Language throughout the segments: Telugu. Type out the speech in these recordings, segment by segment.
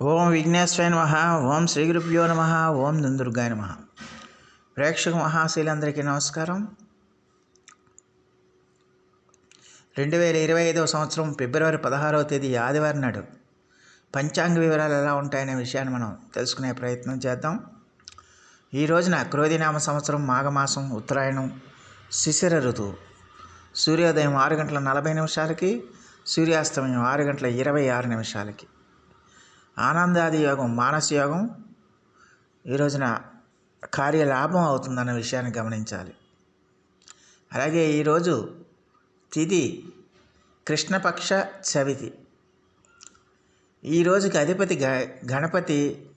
ఓం విఘ్నేశ్వరాయ నమ ఓం శ్రీ గురుభ్యో నమ ఓం దుందుర్గాయ నమ. ప్రేక్షక మహాశీలందరికీ నమస్కారం. రెండు వేల ఇరవై ఐదవ సంవత్సరం ఫిబ్రవరి పదహారవ తేదీ ఆదివారం నాడు పంచాంగ వివరాలు ఎలా ఉంటాయనే విషయాన్ని మనం తెలుసుకునే ప్రయత్నం చేద్దాం. ఈ రోజున క్రోధినామ సంవత్సరం మాఘమాసం ఉత్తరాయణం శిశిర ఋతువు. సూర్యోదయం ఆరు గంటల నలభై నిమిషాలకి సూర్యాస్తమయం ఆరు గంటల ఇరవై ఆరు నిమిషాలకి. ఆనందాది యోగం మానస యోగం ఈ రోజున కార్యలాభం అవుతుందన్న విషయాన్ని గమనించాలి. అలాగే ఈరోజు తిది కృష్ణపక్ష చవితి. ఈ రోజుకి అధిపతి గ గణపతి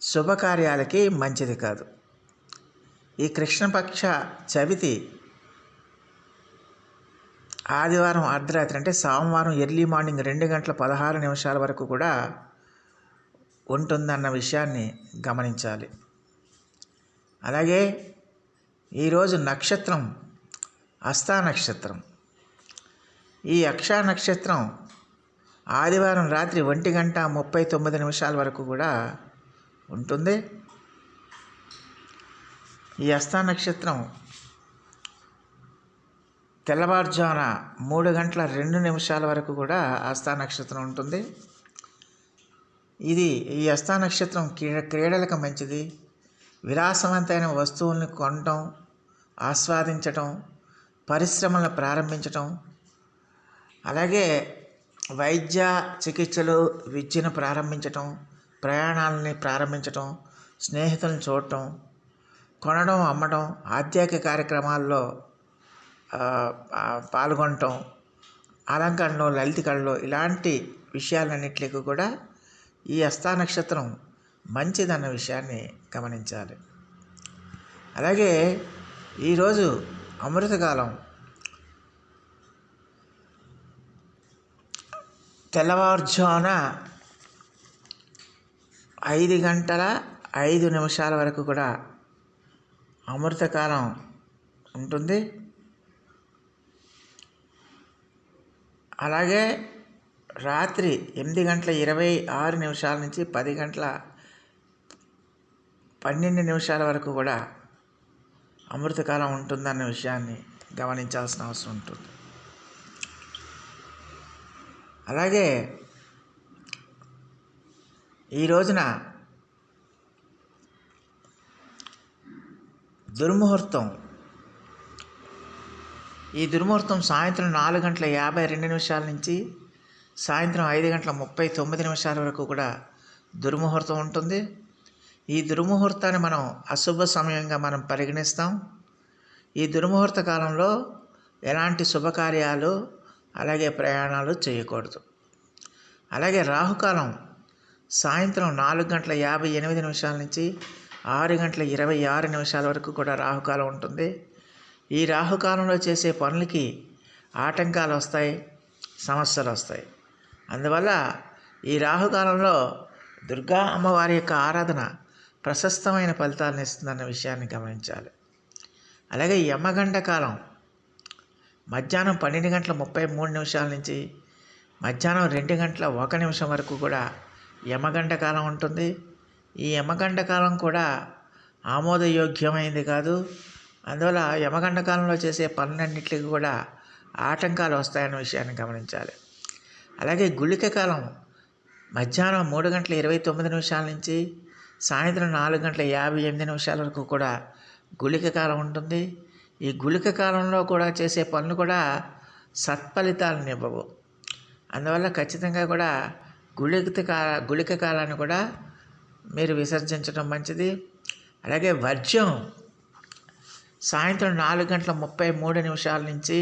శుభకార్యాలకి మంచిది కాదు. ఈ కృష్ణపక్ష చవితి ఆదివారం అర్ధరాత్రి అంటే సోమవారం ఎర్లీ మార్నింగ్ రెండు గంటల పదహారు నిమిషాల వరకు కూడా ఉంటుందన్న విషయాన్ని గమనించాలి. అలాగే ఈరోజు నక్షత్రం అస్తా నక్షత్రం. ఈ అక్షా నక్షత్రం ఆదివారం రాత్రి ఒంటి గంట ముప్పై తొమ్మిది నిమిషాల వరకు కూడా ఉంటుంది. ఈ అస్తా నక్షత్రం తెల్లవారుజామున మూడు గంటల రెండు నిమిషాల వరకు కూడా ఆస్థా నక్షత్రం ఉంటుంది. ఇది ఈ అస్థా నక్షత్రం క్రీడ క్రీడలకు మంచిది. విలాసవంతమైన వస్తువుల్ని కొనటం ఆస్వాదించటం పరిశ్రమలను ప్రారంభించటం అలాగే వైద్య చికిత్సలు విద్యను ప్రారంభించటం ప్రయాణాలని ప్రారంభించటం స్నేహితులను చూడటం కొనడం అమ్మడం ఆధ్యాత్మిక కార్యక్రమాల్లో పాల్గొనటం అలంకరణలో లలిత కళలో ఇలాంటి విషయాలన్నింటికి కూడా ఈ అస్థా నక్షత్రం మంచిదన్న విషయాన్ని గమనించాలి. అలాగే ఈరోజు అమృతకాలం తెల్లవారుజామున ఐదు గంటల ఐదు నిమిషాల వరకు కూడా అమృతకాలం ఉంటుంది. అలాగే రాత్రి ఎనిమిది గంటల ఇరవై ఆరు నిమిషాల నుంచి పది గంటల పన్నెండు నిమిషాల వరకు కూడా అమృతకాలం ఉంటుందన్న విషయాన్ని గమనించాల్సిన అవసరం ఉంటుంది. అలాగే ఈ రోజున దుర్ముహూర్తం ఈ దుర్ముహూర్తం సాయంత్రం నాలుగు గంటల యాభై రెండు నిమిషాల నుంచి సాయంత్రం ఐదు గంటల ముప్పై తొమ్మిది నిమిషాల వరకు కూడా దుర్ముహూర్తం ఉంటుంది. ఈ దుర్ముహూర్తాన్ని మనం అశుభ సమయంగా మనం పరిగణిస్తాం. ఈ దుర్ముహూర్త కాలంలో ఎలాంటి శుభకార్యాలు అలాగే ప్రయాణాలు చేయకూడదు. అలాగే రాహుకాలం సాయంత్రం నాలుగు గంటల యాభై ఎనిమిది నిమిషాల నుంచి ఆరు గంటల ఇరవై ఆరు నిమిషాల వరకు కూడా రాహుకాలం ఉంటుంది. ఈ రాహుకాలంలో చేసే పనులకి ఆటంకాలు వస్తాయి సమస్యలు వస్తాయి అందువల్ల ఈ రాహుకాలంలో దుర్గా అమ్మవారి యొక్క ఆరాధన ప్రశస్తమైన ఫలితాలను ఇస్తుందన్న విషయాన్ని గమనించాలి. అలాగే యమగండ కాలం మధ్యాహ్నం పన్నెండు గంటల ముప్పై మూడు నిమిషాల నుంచి మధ్యాహ్నం రెండు గంటల ఒక నిమిషం వరకు కూడా యమగండ కాలం ఉంటుంది. ఈ యమగండ కాలం కూడా ఆమోదయోగ్యమైంది కాదు. అందువల్ల యమగండ కాలంలో చేసే పనులన్నింటికి కూడా ఆటంకాలు వస్తాయన్న విషయాన్ని గమనించాలి. అలాగే గుళిక కాలం మధ్యాహ్నం మూడు గంటల ఇరవై తొమ్మిది నిమిషాల నుంచి సాయంత్రం నాలుగు గంటల యాభై ఎనిమిది నిమిషాల వరకు కూడా గుళిక కాలం ఉంటుంది. ఈ గుళిక కాలంలో కూడా చేసే పనులు కూడా సత్ఫలితాలను ఇవ్వవు. అందువల్ల ఖచ్చితంగా కూడా గుళిక కాల గుళిక కాలాన్ని కూడా మీరు విసర్జించడం మంచిది. అలాగే వర్జ్యం సాయంత్రం నాలుగు గంటల ముప్పై మూడు నిమిషాల నుంచి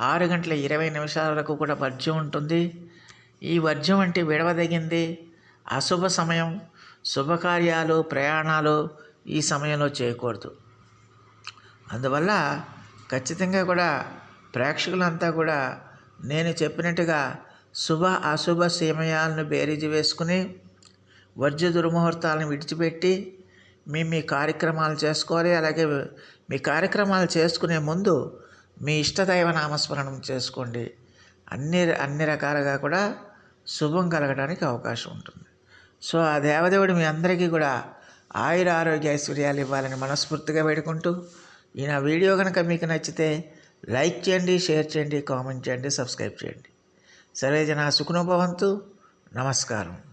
ఆరు గంటల ఇరవై నిమిషాల వరకు కూడా వర్జ్యం ఉంటుంది. ఈ వర్జ్యం అంటే విడవదగింది. అశుభ సమయం శుభకార్యాలు ప్రయాణాలు ఈ సమయంలో చేయకూడదు. అందువల్ల ఖచ్చితంగా కూడా ప్రేక్షకులంతా కూడా నేను చెప్పినట్టుగా శుభ అశుభ సమయాలను బేరీజు వేసుకుని వర్జ్య దుర్ముహూర్తాలను విడిచిపెట్టి మీ మీ కార్యక్రమాలు చేసుకోవాలి. అలాగే మీ కార్యక్రమాలు చేసుకునే ముందు మీ ఇష్టదైవ నామస్మరణం చేసుకోండి. అన్ని అన్ని రకాలుగా కూడా శుభం కలగడానికి అవకాశం ఉంటుంది. సో ఆ దేవదేవుడు మీ అందరికీ కూడా ఆయుర ఆరోగ్య ఐశ్వర్యాలు ఇవ్వాలని మనస్ఫూర్తిగా వేడుకుంటూ ఈ నా వీడియో కనుక మీకు నచ్చితే లైక్ చేయండి షేర్ చేయండి కామెంట్ చేయండి సబ్స్క్రైబ్ చేయండి. సరే సర్వేజన సుఖనోభవంతు నమస్కారం.